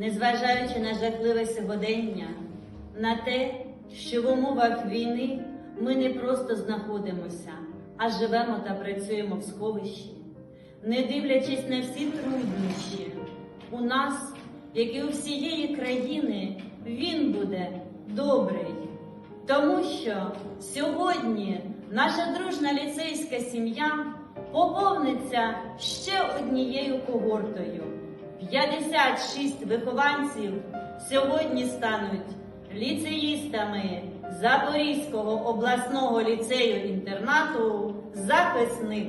Незважаючи на жахливе сьогодення, на те, що в умовах війни ми не просто знаходимося, а живемо та працюємо в сховищі, не дивлячись на всі труднощі, у нас, як і у всієї країни, він буде добрий. Тому що сьогодні наша дружна ліцейська сім'я поповниться ще однією когортою. 56 вихованців сьогодні стануть ліцеїстами Запорізького обласного ліцею-інтернату Захисник.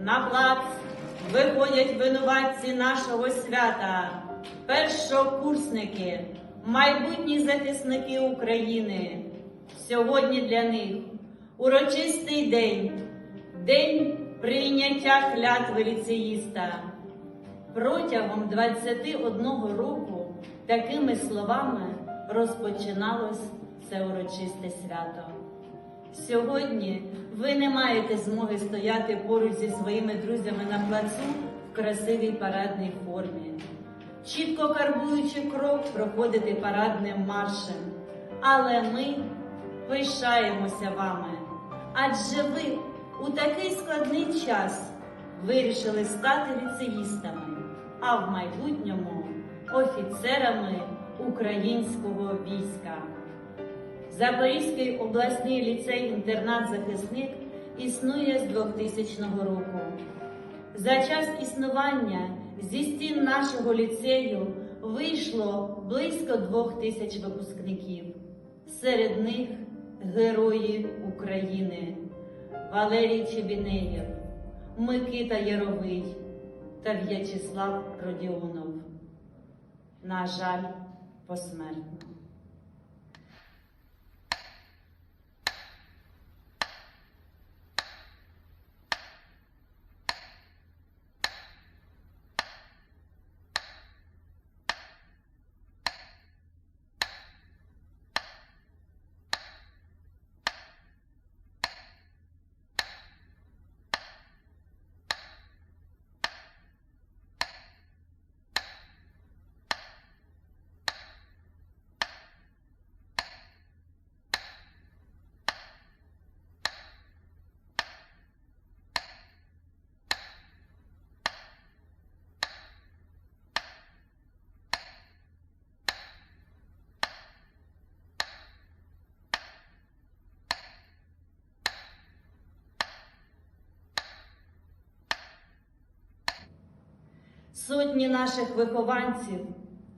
На плац виходять винуватці нашого свята, першокурсники, майбутні захисники України. Сьогодні для них урочистий день, день прийняття клятви ліцеїста. Протягом 21 року такими словами розпочиналось це урочисте свято. Сьогодні ви не маєте змоги стояти поруч зі своїми друзями на плацу в красивій парадній формі, чітко карбуючи крок, проходити парадним маршем. Але ми пишаємося вами, адже ви у такий складний час вирішили стати ліцеїстами, а в майбутньому офіцерами українського війська. Запорізький обласний ліцей-інтернат захисник існує з 2000 року. За час існування зі стін нашого ліцею вийшло близько двох тисяч випускників. Серед них герої України Валерій Чебінеєв, Микита Яровий та В'ячеслав Родіонов. На жаль, посмертно. Сотні наших вихованців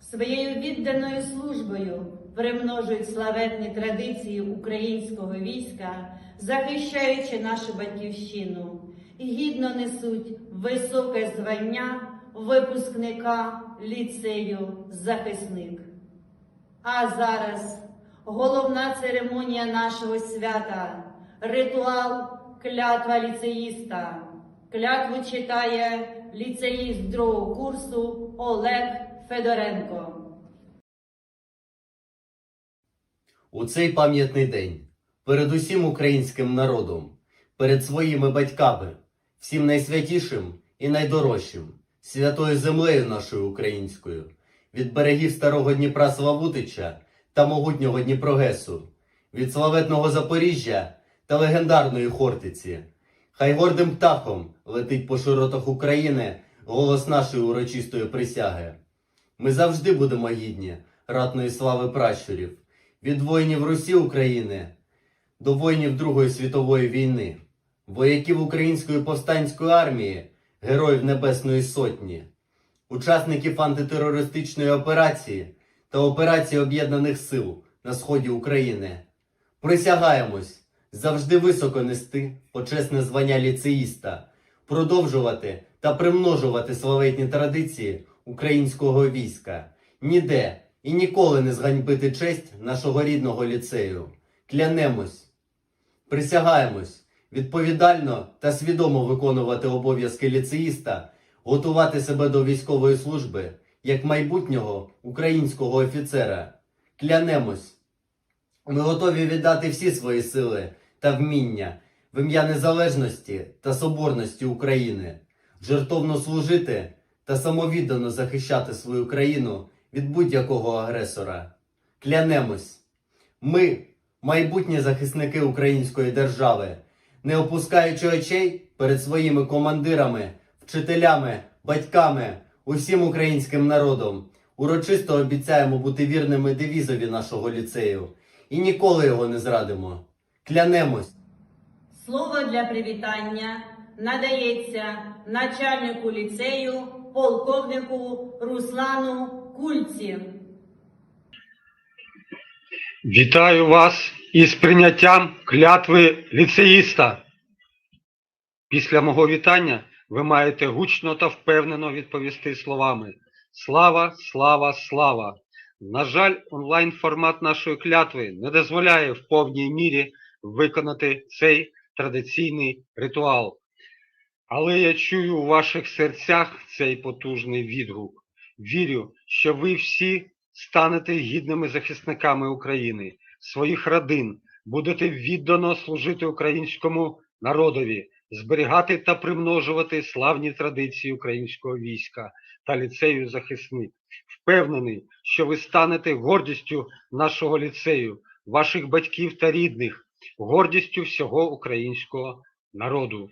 своєю відданою службою примножують славетні традиції українського війська, захищаючи нашу батьківщину, гідно несуть високе звання випускника ліцею захисник. А зараз головна церемонія нашого свята ритуал клятва ліцеїста. Клятву читає ліцеїст другого курсу Олег Федоренко. У цей пам'ятний день перед усім українським народом, перед своїми батьками, всім найсвятішим і найдорожчим, святою землею нашою українською, від берегів старого Дніпра Славутича та могутнього Дніпрогесу, від славетного Запоріжжя та легендарної Хортиці. Хай гордим птахом летить по широтах України голос нашої урочистої присяги. Ми завжди будемо гідні ратної слави пращурів, від воїнів Русі України до воїнів Другої світової війни, вояків Української повстанської армії, героїв Небесної Сотні, учасників антитерористичної операції та операції Об'єднаних Сил на сході України. Присягаємось завжди високо нести почесне звання ліцеїста, продовжувати та примножувати славетні традиції українського війська, ніде і ніколи не зганьбити честь нашого рідного ліцею. Клянемось, присягаємось відповідально та свідомо виконувати обов'язки ліцеїста, готувати себе до військової служби як майбутнього українського офіцера. Клянемось. Ми готові віддати всі свої сили та вміння в ім'я незалежності та соборності України. жертовно служити та самовіддано захищати свою країну від будь-якого агресора. Клянемось, ми, майбутні захисники української держави, не опускаючи очей перед своїми командирами, вчителями, батьками, усім українським народом, урочисто обіцяємо бути вірними девізові нашого ліцею і ніколи його не зрадимо. Клянемось. Слово для привітання надається начальнику ліцею, полковнику Руслану Кульці. Вітаю вас із прийняттям клятви ліцеїста. Після мого вітання ви маєте гучно та впевнено відповісти словами Слава, слава, слава! На жаль, онлайн формат нашої клятви не дозволяє в повній мірі виконати цей традиційний ритуал. Але я чую у ваших серцях цей потужний відгук. Вірю, що ви всі станете гідними захисниками України, своїх родин, будете віддано служити українському народові, зберігати та примножувати славні традиції українського війська та ліцею захисник. Впевнений, що ви станете гордістю нашого ліцею, ваших батьків та рідних, гордістю всього українського народу.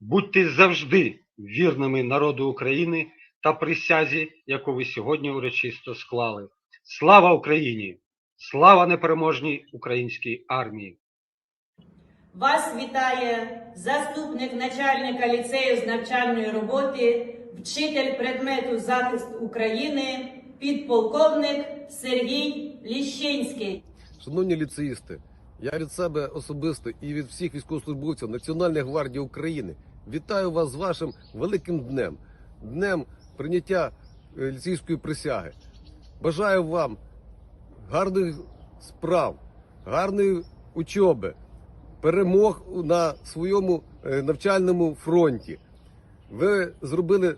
Будьте завжди вірними народу України та присязі, яку ви сьогодні урочисто склали. Слава Україні! Слава непереможній українській армії! Вас вітає заступник начальника ліцею з навчальної роботи, вчитель предмету захист України, підполковник Сергій Ліщинський. Шановні ліцеїсти, я від себе особисто і від всіх військовослужбовців Національної гвардії України вітаю вас з вашим великим днем, днем прийняття е, ліцейської присяги. Бажаю вам гарних справ, гарної учоби, перемог на своєму е, навчальному фронті. Ви зробили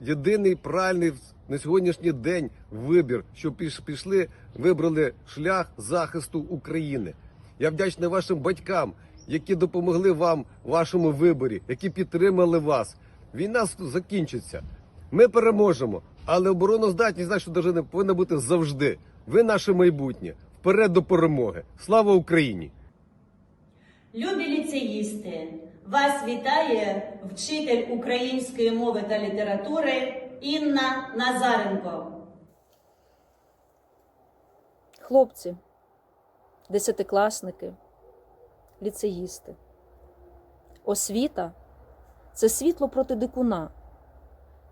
єдиний правильний на сьогоднішній день вибір, що пішли, вибрали шлях захисту України. Я вдячний вашим батькам, які допомогли вам в вашому виборі, які підтримали вас. Війна закінчиться. Ми переможемо, але обороноздатність нашої держави повинна бути завжди. Ви наше майбутнє. Вперед до перемоги. Слава Україні! Любі ліцеїсти, вас вітає вчитель української мови та літератури Інна Назаренко. Хлопці, десятикласники, ліцеїсти. Освіта це світло проти дикуна,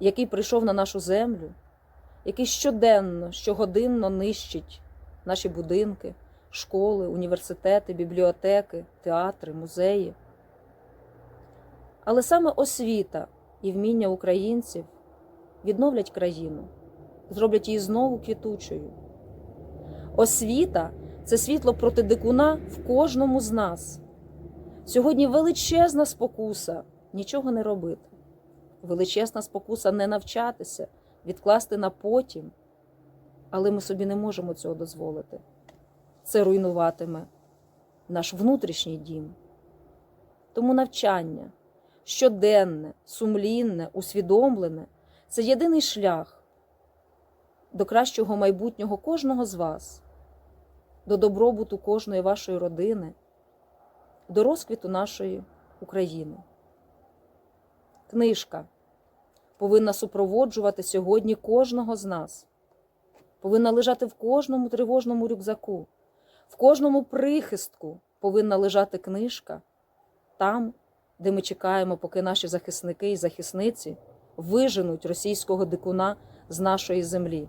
який прийшов на нашу землю, який щоденно, щогодинно нищить наші будинки, школи, університети, бібліотеки, театри, музеї. Але саме освіта і вміння українців відновлять країну, зроблять її знову квітучою. Освіта це світло проти дикуна в кожному з нас. Сьогодні величезна спокуса нічого не робити. Величезна спокуса не навчатися, відкласти на потім. Але ми собі не можемо цього дозволити. Це руйнуватиме наш внутрішній дім. Тому навчання щоденне, сумлінне, усвідомлене це єдиний шлях до кращого майбутнього кожного з вас, до добробуту кожної вашої родини, до розквіту нашої України. Книжка повинна супроводжувати сьогодні кожного з нас, повинна лежати в кожному тривожному рюкзаку, в кожному прихистку повинна лежати книжка там, де ми чекаємо, поки наші захисники і захисниці виженуть російського дикуна з нашої землі.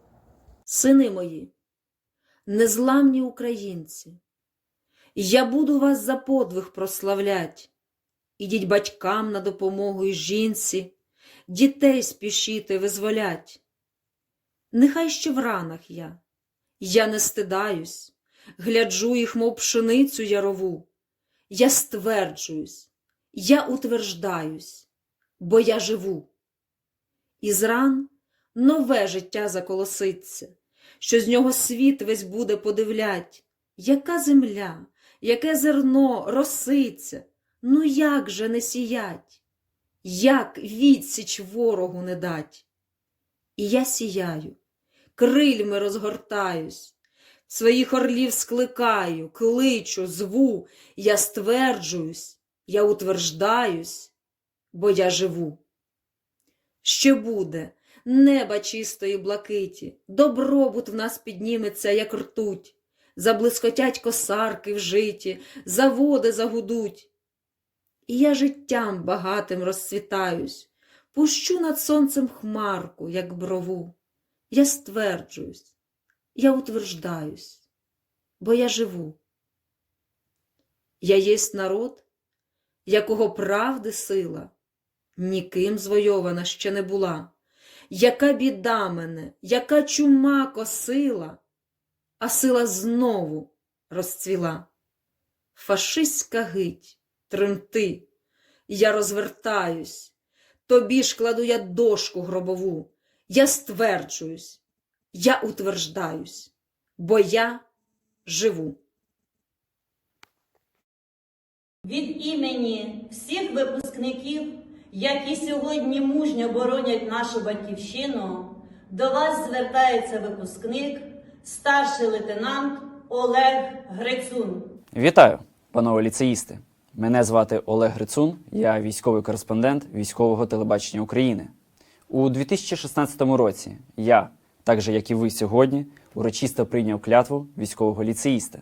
Сини мої, незламні українці, я буду вас за подвиг прославлять ідіть батькам на допомогу і жінці, дітей спішіте визволять. Нехай ще в ранах я, я не стидаюсь, гляджу їх, мов пшеницю ярову. Я стверджуюсь, я утверждаюсь, бо я живу. Із ран нове життя заколоситься, що з нього світ весь буде подивлять, яка земля, яке зерно роситься, ну як же не сіять, як відсіч ворогу не дать. І я сіяю, крильми розгортаюсь, своїх орлів скликаю, кличу, зву, я стверджуюсь, я утверждаюсь, бо я живу. Ще буде неба чистої блакиті, добробут в нас підніметься, як ртуть, заблискотять косарки в житі, заводи загудуть. І я життям багатим розцвітаюсь, пущу над сонцем хмарку, як брову. Я стверджуюсь, я утверждаюсь, бо я живу. Я єсть народ, якого правди сила, ніким звойована ще не була. Яка біда мене, яка чума косила, а сила знову розцвіла. Фашистська гить, тремти, я розвертаюсь, тобі ж кладу я дошку гробову, я стверджуюсь, я утверждаюсь, бо я живу. Від імені всіх випускників, які сьогодні мужньо боронять нашу батьківщину, до вас звертається випускник, старший лейтенант Олег Грицун. Вітаю, панове ліцеїсти! Мене звати Олег Грицун, я військовий кореспондент військового телебачення України. У 2016 році я, так же як і ви сьогодні, урочисто прийняв клятву військового ліцеїста.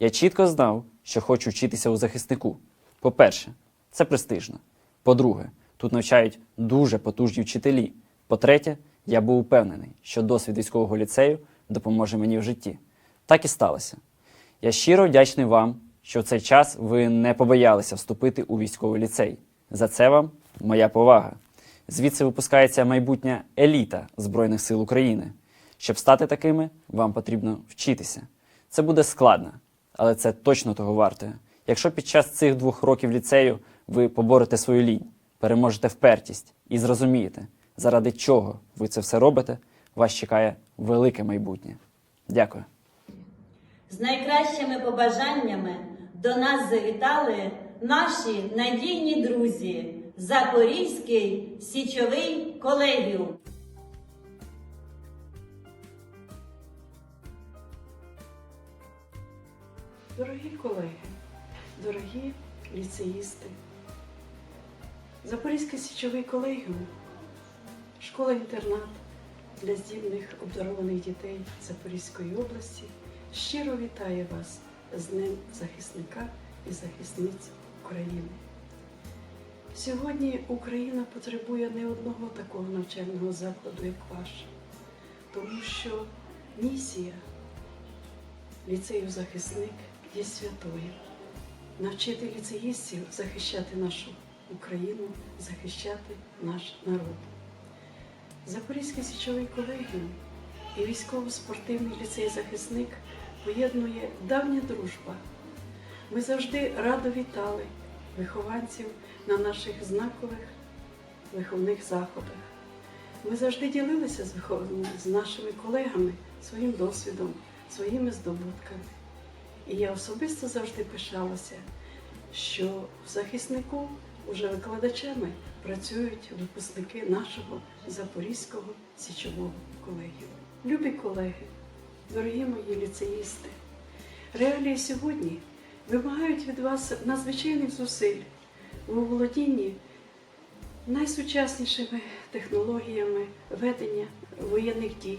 Я чітко знав, що хочу вчитися у захиснику. По-перше, це престижно. По-друге, тут навчають дуже потужні вчителі. По-третє, я був упевнений, що досвід військового ліцею допоможе мені в житті. Так і сталося. Я щиро вдячний вам, що в цей час ви не побоялися вступити у військовий ліцей. За це вам моя повага. Звідси випускається майбутня еліта Збройних сил України. Щоб стати такими, вам потрібно вчитися. Це буде складно, але це точно того варте. Якщо під час цих двох років ліцею ви поборете свою лінь, переможете впертість і зрозумієте, заради чого ви це все робите, вас чекає велике майбутнє. Дякую. З найкращими побажаннями до нас завітали наші надійні друзі, Запорізький січовий колегіум. Дорогі колеги, дорогі ліцеїсти, Запорізький січовий колегіум, школа-інтернат для здібних обдарованих дітей Запорізької області щиро вітає вас з Днем захисника і захисниць України. Сьогодні Україна потребує не одного такого навчального закладу, як ваш, тому що місія ліцею захисник є святою. Навчити ліцеїстів захищати нашу Україну, захищати наш народ. Запорізький січовий колегіум і військово-спортивний ліцей захисник поєднує давня дружба. Ми завжди радо вітали вихованців на наших знакових виховних заходах. Ми завжди ділилися з, з нашими колегами своїм досвідом, своїми здобутками. І я особисто завжди пишалася, що в захиснику уже викладачами працюють випускники нашого Запорізького січового колегію. Любі колеги, дорогі мої ліцеїсти, реалії сьогодні вимагають від вас надзвичайних зусиль у володінні найсучаснішими технологіями ведення воєнних дій,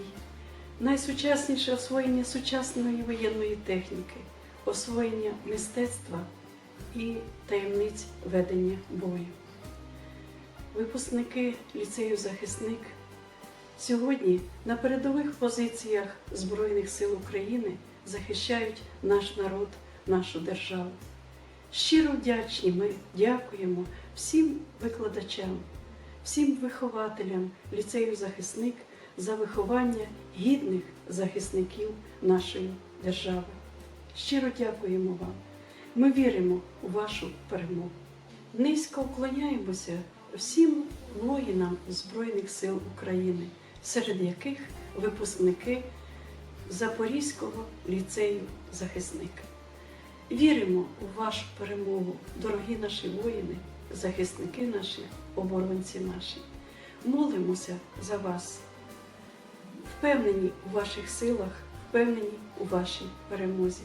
найсучасніше освоєння сучасної воєнної техніки, освоєння мистецтва і таємниць ведення бою. Випускники ліцею захисник сьогодні на передових позиціях Збройних сил України захищають наш народ, нашу державу. Щиро вдячні ми дякуємо всім викладачам, всім вихователям ліцею захисник за виховання гідних захисників нашої держави. Щиро дякуємо вам. Ми віримо у вашу перемогу. Низько вклоняємося всім воїнам Збройних сил України, серед яких випускники Запорізького ліцею захисник. Віримо у вашу перемогу, дорогі наші воїни, захисники наші, оборонці наші. Молимося за вас, впевнені у ваших силах, впевнені у вашій перемозі.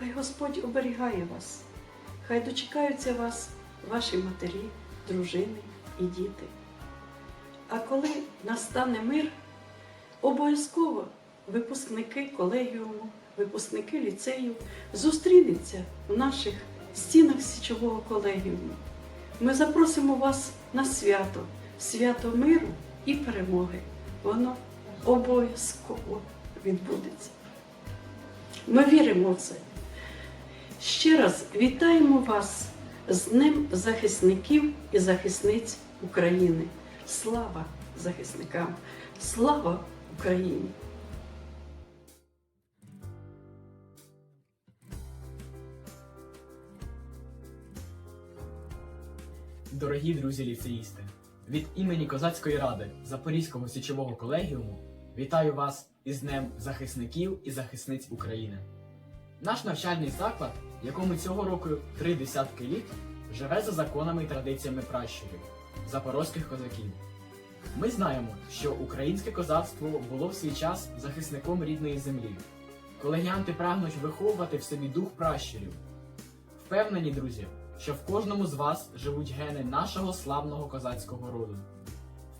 Хай Господь оберігає вас, хай дочекаються вас ваші матері, дружини і діти. А коли настане мир, обов'язково випускники колегіуму, випускники ліцею зустрінуться в наших стінах січового колегіуму. Ми запросимо вас на свято, свято миру і перемоги. Воно обов'язково відбудеться. Ми віримо в це. Ще раз вітаємо вас з Днем захисників і захисниць України. Слава захисникам! Слава Україні! Дорогі друзі ліцеїсти, від імені Козацької ради Запорізького січового колегіуму вітаю вас із Днем захисників і захисниць України. Наш навчальний заклад, якому цього року три десятки літ, живе за законами і традиціями пращурів, запорозьких козаків. Ми знаємо, що українське козацтво було в свій час захисником рідної землі. Колегіанти прагнуть виховувати в собі дух пращурів. Впевнені, друзі, що в кожному з вас живуть гени нашого славного козацького роду.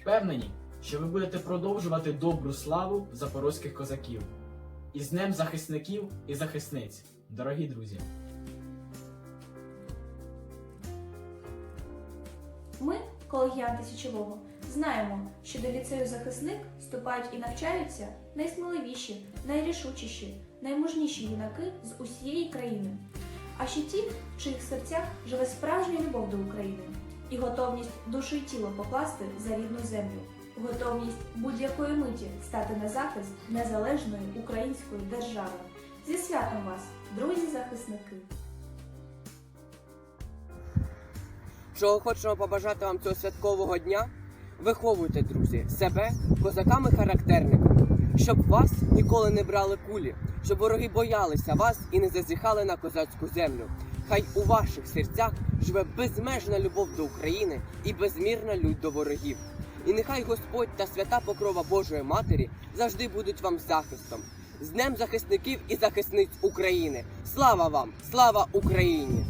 Впевнені, що ви будете продовжувати добру славу запорозьких козаків. І з Днем захисників і захисниць, дорогі друзі! Ми, колегіанти січового, знаємо, що до ліцею захисник вступають і навчаються найсміливіші, найрішучіші, наймужніші юнаки з усієї країни. А ще ті, в чиїх серцях живе справжня любов до України і готовність душу й тіло покласти за рідну землю, готовність будь-якої миті стати на захист незалежної української держави. Зі святом вас, друзі Чого хочемо побажати вам цього святкового дня? Виховуйте, друзі, себе козаками-характерниками, щоб вас ніколи не брали кулі, щоб вороги боялися вас і не зазіхали на козацьку землю. Хай у ваших серцях живе безмежна любов до України і безмірна лють до ворогів. І нехай Господь та свята покрова Божої Матері завжди будуть вам захистом. З Днем захисників і захисниць України! Слава вам! Слава Україні!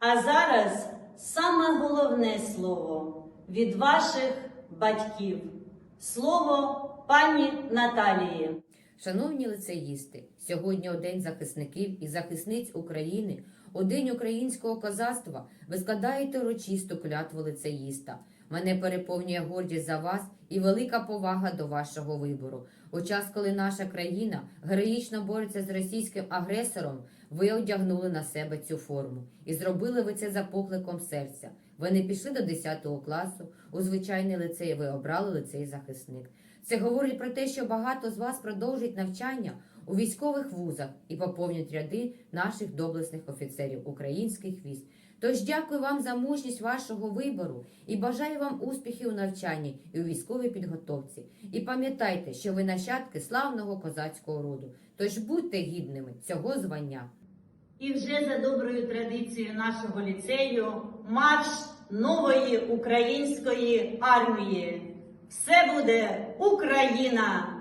А зараз саме головне слово від ваших батьків. Слово пані Наталії. Шановні лицеїсти, сьогодні День захисників і захисниць України, у День українського козацтва ви складаєте урочисту клятву лицеїста. Мене переповнює гордість за вас і велика повага до вашого вибору. У час, коли наша країна героїчно бореться з російським агресором, ви одягнули на себе цю форму і зробили ви це за покликом серця. Ви не пішли до 10 класу, у звичайний лицей ви обрали лицей захисник. Це говорить про те, що багато з вас продовжують навчання у військових вузах і поповнюють ряди наших доблесних офіцерів українських військ. Тож дякую вам за мужність вашого вибору і бажаю вам успіхів у навчанні і у військовій підготовці. І пам'ятайте, що ви нащадки славного козацького роду. Тож будьте гідними цього звання. І вже за доброю традицією нашого ліцею марш нової української армії. Все буде Україна!